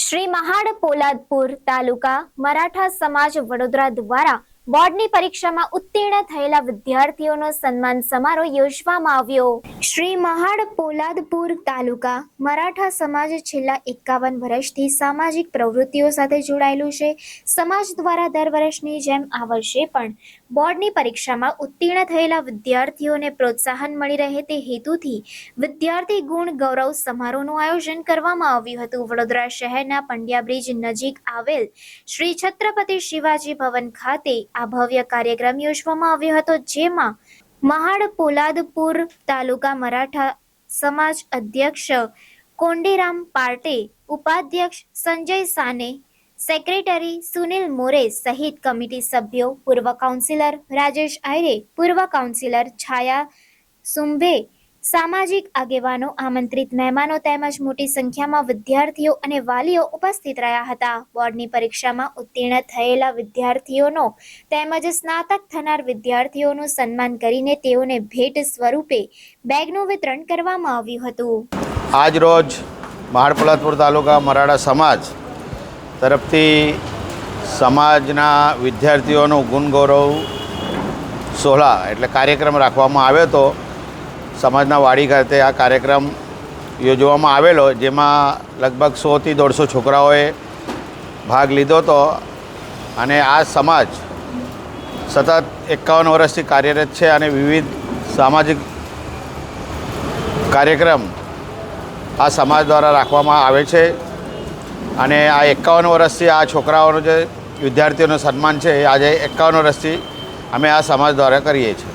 શ્રી મહાડ પોલાદપુર તાલુકા મરાઠા સમાજ વડોદરા દ્વારા બોર્ડની પરીક્ષામાં ઉત્તીર્ણ થયેલા વિદ્યાર્થીઓનો સન્માન સમારોહ યોજવામાં આવ્યો. શ્રી મહાડ પોલાદપુર તાલુકા મરાઠા સમાજ છેલ્લા એકાવન વર્ષથી સામાજિક પ્રવૃત્તિઓ સાથે જોડાયેલું છે. સમાજ દ્વારા દર વર્ષની જેમ આ વર્ષે પણ બોર્ડની પરીક્ષામાં ઉત્તીર્ણ થયેલા વિદ્યાર્થીઓને પ્રોત્સાહન મળી રહે તે હેતુથી વિદ્યાર્થી ગુણ ગૌરવ સમારોહનું આયોજન કરવામાં આવ્યું હતું. વડોદરા શહેરના પંડ્યા બ્રિજ નજીક આવેલ શ્રી છત્રપતિ શિવાજી ભવન ખાતે આ ભવ્ય કાર્યક્રમ યોજવામાં આવ્યો હતો, જેમાં મહાડ પોલાદપુર તાલુકા મરાઠા સમાજ અધ્યક્ષ કોંડીરામ પાર્ટે, ઉપાધ્યક્ષ સંજય સાને, સેક્રેટરી સુનિલ મોરે સહિત કમિટી સભ્યો, પૂર્વ કાઉન્સિલર રાજેશ આયરે, પૂર્વ કાઉન્સિલર છાયા સુંભે સામાજિક આગેવાનો, આમંત્રિત મહેમાનો તેમજ મોટી સંખ્યામાં વિદ્યાર્થીઓ અને વાલીઓ ઉપસ્થિત રહ્યા હતા. બોર્ડની પરીક્ષામાં ઉત્તીર્ણ થયેલા વિદ્યાર્થીઓનો તેમજ સ્નાતક થનાર વિદ્યાર્થીઓનું સન્માન કરીને તેઓને ભેટ સ્વરૂપે બેગનું વિતરણ કરવામાં આવ્યું હતું. આજ રોજ મહાડપલાદપુર તાલુકા મરાડા સમાજ તરફથી સમાજના વિદ્યાર્થીઓનો ગુણગૌરવ સોહળા એટલે કાર્યક્રમ રાખવામાં આવ્યો હતો. સમાજના વાડી ખાતે આ કાર્યક્રમ યોજવામાં આવેલો, જેમાં લગભગ સોથી દોઢસો છોકરાઓએ ભાગ લીધો હતો અને આ સમાજ સતત એકાવન વર્ષથી કાર્યરત છે અને વિવિધ સામાજિક કાર્યક્રમ આ સમાજ દ્વારા રાખવામાં આવે છે. અને આ એકાવન વર્ષથી આ છોકરાઓનું જે વિદ્યાર્થીઓનું સન્માન છે એ આજે એકાવન વર્ષથી અમે આ સમાજ દ્વારા કરીએ છીએ.